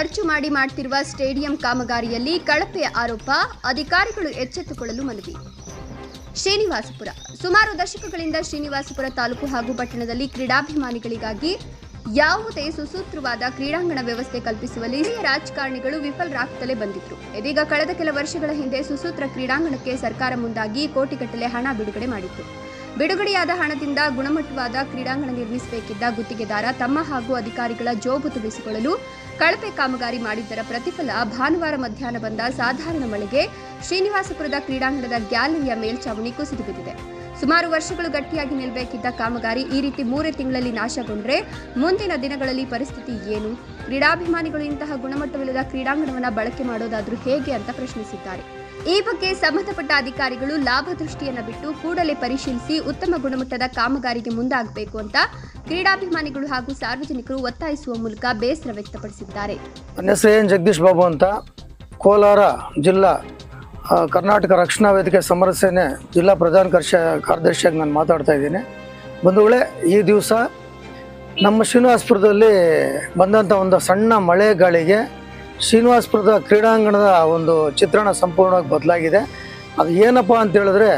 ಮಾಡಿ ಮಾಡ್ತಿರುವ ಸ್ಟೇಡಿಯಂ ಕಾಮಗಾರಿಯಲ್ಲಿ ಕಳಪೆ ಆರೋಪ, ಅಧಿಕಾರಿಗಳು ಎಚ್ಚೆತ್ತುಕೊಳ್ಳಲು ಮನವಿ. ಶ್ರೀನಿವಾಸಪುರ. ಸುಮಾರು ದಶಕಗಳಿಂದ ಶ್ರೀನಿವಾಸಪುರ ತಾಲೂಕು ಹಾಗೂ ಪಟ್ಟಣದಲ್ಲಿ ಕ್ರೀಡಾಭಿಮಾನಿಗಳಿಗಾಗಿ ಯಾವುದೇ ಸುಸೂತ್ರವಾದ ಕ್ರೀಡಾಂಗಣ ವ್ಯವಸ್ಥೆ ಕಲ್ಪಿಸುವಲ್ಲಿ ರಾಜಕಾರಣಿಗಳು ವಿಫಲರಾಗುತ್ತಲೇ ಬಂದಿದ್ರು. ಇದೀಗ ಕಳೆದ ಕೆಲ ವರ್ಷಗಳ ಹಿಂದೆ ಸುಸೂತ್ರ ಕ್ರೀಡಾಂಗಣಕ್ಕೆ ಸರ್ಕಾರ ಮುಂದಾಗಿ ಕೋಟಿಗಟ್ಟಲೆ ಹಣ ಬಿಡುಗಡೆ ಮಾಡಿತ್ತು. ಬಿಡುಗಡೆಯಾದ ಹಣದಿಂದ ಗುಣಮಟ್ಟವಾದ ಕ್ರೀಡಾಂಗಣ ನಿರ್ಮಿಸಬೇಕಿದ್ದ ಗುತ್ತಿಗೆದಾರ ತಮ್ಮ ಹಾಗೂ ಅಧಿಕಾರಿಗಳ ಜೋಬು ತುಂಬಿಸಿಕೊಳ್ಳಲು ಕಳಪೆ ಕಾಮಗಾರಿ ಮಾಡಿದ್ದರ ಪ್ರತಿಫಲ ಭಾನುವಾರ ಮಧ್ಯಾಹ್ನ ಬಂದ ಸಾಧಾರಣ ಮಳೆಗೆ ಶ್ರೀನಿವಾಸಪುರದ ಕ್ರೀಡಾಂಗಣದ ಗ್ಯಾಲರಿಯ ಮೇಲ್ಛಾವಣಿ ಕುಸಿದು ಬಿದ್ದಿದೆ. ಸುಮಾರು ವರ್ಷಗಳು ಗಟ್ಟಿಯಾಗಿ ನಿಲ್ಲಬೇಕಿದ್ದ ಕಾಮಗಾರಿ ಈ ರೀತಿ ಮೂರೇ ತಿಂಗಳಲ್ಲಿ ನಾಶಗೊಂಡರೆ ಮುಂದಿನ ದಿನಗಳಲ್ಲಿ ಪರಿಸ್ಥಿತಿ ಏನು? ಕ್ರೀಡಾಭಿಮಾನಿಗಳು ಇಂತಹ ಗುಣಮಟ್ಟವಿಲ್ಲದ ಕ್ರೀಡಾಂಗಣವನ್ನು ಬಳಕೆ ಮಾಡೋದಾದರೂ ಹೇಗೆ ಅಂತ ಪ್ರಶ್ನಿಸಿದ್ದಾರೆ. ಈ ಬಗ್ಗೆ ಸಂಬಂಧಪಟ್ಟ ಅಧಿಕಾರಿಗಳು ಲಾಭ ದೃಷ್ಟಿಯನ್ನ ಬಿಟ್ಟು ಕೂಡಲೇ ಪರಿಶೀಲಿಸಿ ಉತ್ತಮ ಗುಣಮಟ್ಟದ ಕಾಮಗಾರಿಗೆ ಮುಂದಾಗಬೇಕು ಅಂತ ಕ್ರೀಡಾಭಿಮಾನಿಗಳು ಹಾಗೂ ಸಾರ್ವಜನಿಕರು ಒತ್ತಾಯಿಸುವ ಮೂಲಕ ಬೇಸರ ವ್ಯಕ್ತಪಡಿಸಿದ್ದಾರೆ. ನನ್ನ ಹೆಸರು ಎನ್ ಜಗದೀಶ್ ಬಾಬು ಅಂತ. ಕೋಲಾರ ಜಿಲ್ಲಾ ಕರ್ನಾಟಕ ರಕ್ಷಣಾ ವೇದಿಕೆ ಸಮರ ಸೇನೆ ಜಿಲ್ಲಾ ಪ್ರಧಾನ ಕಾರ್ಯದರ್ಶಿಯಾಗಿ ನಾನು ಮಾತಾಡ್ತಾ ಇದ್ದೀನಿ. ಬಂಧುಗಳೇ, ಈ ದಿವಸ ನಮ್ಮ ಶ್ರೀನಿವಾಸಪುರದಲ್ಲಿ ಬಂದಂಥ ಒಂದು ಸಣ್ಣ ಮಳೆ ಗಾಳಿಗೆ ಶ್ರೀನಿವಾಸಪುರದ ಕ್ರೀಡಾಂಗಣದ ಒಂದು ಚಿತ್ರಣ ಸಂಪೂರ್ಣವಾಗಿ ಬದಲಾಗಿದೆ. ಅದು ಏನಪ್ಪ ಅಂತ ಹೇಳಿದ್ರೆ,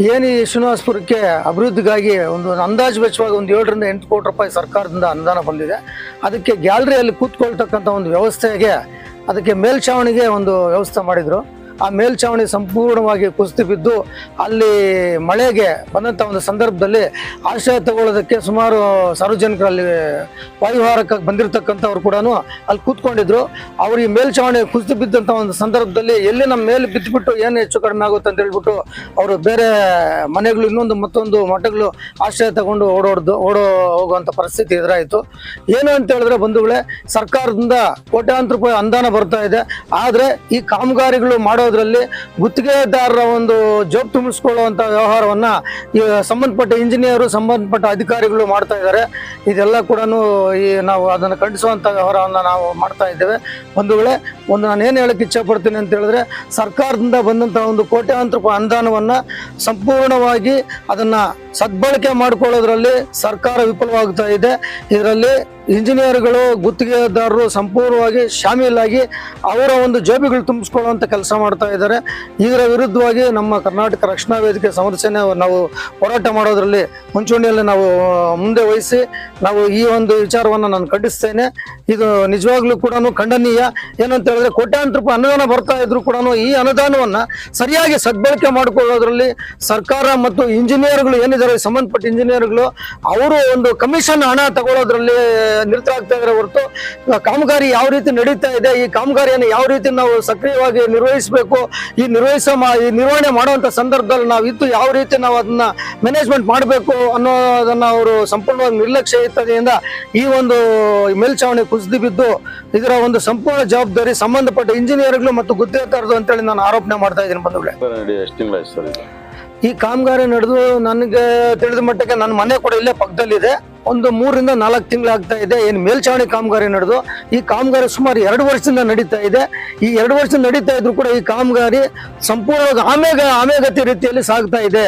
ಏನು ಈ ಶ್ರೀನಿವಾಸಪುರಕ್ಕೆ ಅಭಿವೃದ್ಧಿಗಾಗಿ ಒಂದು ಅಂದಾಜು ವೆಚ್ಚವಾಗಿ ಒಂದು ಏಳರಿಂದ ಎಂಟು ಕೋಟಿ ರೂಪಾಯಿ ಸರ್ಕಾರದಿಂದ ಅನುದಾನ ಬಂದಿದೆ. ಅದಕ್ಕೆ ಗ್ಯಾಲರಿಯಲ್ಲಿ ಕೂತ್ಕೊಳ್ತಕ್ಕಂಥ ಒಂದು ವ್ಯವಸ್ಥೆಗೆ, ಅದಕ್ಕೆ ಮೇಲ್ಛಾವಣಿಗೆ ಒಂದು ವ್ಯವಸ್ಥೆ ಮಾಡಿದರು. ಆ ಮೇಲ್ಛಾವಣಿ ಸಂಪೂರ್ಣವಾಗಿ ಕುಸಿದು ಬಿದ್ದು ಅಲ್ಲಿ ಮಳೆಗೆ ಬಂದಂಥ ಒಂದು ಸಂದರ್ಭದಲ್ಲಿ ಆಶ್ರಯ ತಗೊಳ್ಳೋದಕ್ಕೆ ಸುಮಾರು ಸಾರ್ವಜನಿಕರಲ್ಲಿ ವಾಯುಹಾರಕ್ಕೆ ಬಂದಿರತಕ್ಕಂಥವ್ರು ಕೂಡ ಅಲ್ಲಿ ಕೂತ್ಕೊಂಡಿದ್ರು. ಅವ್ರಿಗೆ ಮೇಲ್ಛಾವಣಿ ಕುಸಿದು ಬಿದ್ದಂಥ ಒಂದು ಸಂದರ್ಭದಲ್ಲಿ ಎಲ್ಲಿ ನಮ್ಮ ಮೇಲೆ ಬಿದ್ದುಬಿಟ್ಟು ಏನು ಹೆಚ್ಚು ಕಡಿಮೆ ಆಗುತ್ತೆ ಅಂತ ಹೇಳ್ಬಿಟ್ಟು ಅವರು ಬೇರೆ ಮನೆಗಳು, ಇನ್ನೊಂದು ಮತ್ತೊಂದು ಮಠಗಳು ಆಶ್ರಯ ತಗೊಂಡು ಓಡೋಡ್ದು, ಓಡೋ ಹೋಗುವಂಥ ಪರಿಸ್ಥಿತಿ ಎದುರಾಯಿತು. ಏನು ಅಂತ ಹೇಳಿದ್ರೆ ಬಂಧುಗಳೇ, ಸರ್ಕಾರದಿಂದ ಕೋಟ್ಯಾಂತರ ರೂಪಾಯಿ ಅನುದಾನ ಬರ್ತಾ ಇದೆ. ಆದರೆ ಈ ಕಾಮಗಾರಿಗಳು ಮಾಡೋದ್ರಲ್ಲಿ ಗುತ್ತಿಗೆದಾರರ ಒಂದು ಜೋಬ್ ತುಂಬಿಸ್ಕೊಳ್ಳುವಂಥ ವ್ಯವಹಾರವನ್ನ ಈ ಸಂಬಂಧಪಟ್ಟ ಇಂಜಿನಿಯರು, ಸಂಬಂಧಪಟ್ಟ ಅಧಿಕಾರಿಗಳು ಮಾಡ್ತಾ ಇದ್ದಾರೆ. ಇದೆಲ್ಲ ಕೂಡ ಈ ನಾವು ಅದನ್ನು ಖಂಡಿಸುವಂಥ ವ್ಯವಹಾರವನ್ನು ನಾವು ಮಾಡ್ತಾ ಇದ್ದೇವೆ. ಒಂದು ವೇಳೆ ಒಂದು ನಾನು ಏನು ಹೇಳಕ್ಕೆ ಇಚ್ಛಪಡ್ತೀನಿ ಅಂತ ಹೇಳಿದ್ರೆ, ಸರ್ಕಾರದಿಂದ ಬಂದಂಥ ಒಂದು ಕೋಟ್ಯಾಂತರ ಅನುದಾನವನ್ನು ಸಂಪೂರ್ಣವಾಗಿ ಅದನ್ನು ಸದ್ಬಳಕೆ ಮಾಡ್ಕೊಳ್ಳೋದ್ರಲ್ಲಿ ಸರ್ಕಾರ ವಿಫಲವಾಗ್ತಾ ಇದೆ. ಇದರಲ್ಲಿ ಇಂಜಿನಿಯರ್ಗಳು, ಗುತ್ತಿಗೆದಾರರು ಸಂಪೂರ್ಣವಾಗಿ ಶಾಮೀಲಾಗಿ ಅವರ ಒಂದು ಜೋಬಿಗಳು ತುಂಬಿಸ್ಕೊಳ್ಳುವಂಥ ಕೆಲಸ ಮಾಡ್ತಾ ಇದ್ದಾರೆ. ಇದರ ವಿರುದ್ಧವಾಗಿ ನಮ್ಮ ಕರ್ನಾಟಕ ರಕ್ಷಣಾ ವೇದಿಕೆ ಸಮಸ್ಯೆನ ನಾವು ಹೋರಾಟ ಮಾಡೋದ್ರಲ್ಲಿ ಮುಂಚೂಣಿಯಲ್ಲಿ ನಾವು ಮುಂದೆ ವಹಿಸಿ ನಾವು ಈ ಒಂದು ವಿಚಾರವನ್ನು ನಾನು ಖಂಡಿಸ್ತೇನೆ. ಇದು ನಿಜವಾಗ್ಲೂ ಕೂಡ ಖಂಡನೀಯ. ಏನಂತ ಹೇಳಿದ್ರೆ ಕೋಟ್ಯಾಂತರ ರೂಪಾಯಿ ಅನುದಾನ ಬರ್ತಾ ಇದ್ರು ಕೂಡ ಈ ಅನುದಾನವನ್ನ ಸರಿಯಾಗಿ ಸದ್ಬಳಕೆ ಮಾಡಿಕೊಳ್ಳೋದ್ರಲ್ಲಿ ಸರ್ಕಾರ ಮತ್ತು ಇಂಜಿನಿಯರ್ಗಳು ಏನಿದ್ದಾರೆ, ಸಂಬಂಧಪಟ್ಟ ಇಂಜಿನಿಯರ್ಗಳು, ಅವರು ಒಂದು ಕಮಿಷನ್ ಹಣ ತಗೊಳ್ಳೋದ್ರಲ್ಲಿ ಆಗ್ತಾ ಇದ್ದಾರೆ ಹೊರತು ಕಾಮಗಾರಿ ಯಾವ ರೀತಿ ನಡೀತಾ ಇದೆ, ಈ ಕಾಮಗಾರಿಯನ್ನು ಯಾವ ರೀತಿ ನಾವು ಸಕ್ರಿಯವಾಗಿ ನಿರ್ವಹಿಸಬೇಕು, ಈ ನಿರ್ವಹಿಸ ಈ ನಿರ್ವಹಣೆ ಮಾಡುವಂತ ಸಂದರ್ಭದಲ್ಲಿ ನಾವು ಇತ್ತು ಯಾವ ರೀತಿ ನಾವು ಅದನ್ನ ಮ್ಯಾನೇಜ್ಮೆಂಟ್ ಮಾಡಬೇಕು ಅನ್ನೋದನ್ನ ಅವರು ಸಂಪೂರ್ಣವಾಗಿ ನಿರ್ಲಕ್ಷ್ಯ ಇರ್ತದೆಯಿಂದ ಈ ಒಂದು ಮೇಲ್ಛಾವಣಿ ಕುಸಿದು ಬಿದ್ದು ಇದರ ಒಂದು ಸಂಪೂರ್ಣ ಜವಾಬ್ದಾರಿ ಸಂಬಂಧಪಟ್ಟ ಇಂಜಿನಿಯರ್ಗಳು ಮತ್ತು ಗುತ್ತಿಗೆದಾರರು ಅಂತೇಳಿ ನಾನು ಆರೋಪಣೆ ಮಾಡ್ತಾ ಇದ್ದೀನಿ ಬಂಧುಗಳೇ. ಈ ಕಾಮಗಾರಿ ನಡೆದು ನನಗೆ ತಿಳಿದ ಮಟ್ಟಕ್ಕೆ ನನ್ನ ಮನೆ ಕೂಡ ಇಲ್ಲೇ ಪಕ್ಕದಲ್ಲಿದೆ. ಒಂದು ಮೂರರಿಂದ ನಾಲ್ಕು ತಿಂಗಳಾಗ್ತಾ ಇದೆ. ಏನು ಮೇಲ್ಛಾವಣಿ ಕಾಮಗಾರಿ ನಡೆದು ಈ ಕಾಮಗಾರಿ ಸುಮಾರು ಎರಡು ವರ್ಷದಿಂದ ನಡೀತಾ ಇದೆ. ಈ ಎರಡು ವರ್ಷ ನಡೀತಾ ಇದ್ರು ಕೂಡ ಈ ಕಾಮಗಾರಿ ಸಂಪೂರ್ಣವಾಗಿ ಆಮೇಗ ಆಮೇಗತಿ ರೀತಿಯಲ್ಲಿ ಸಾಗ್ತಾ ಇದೆ.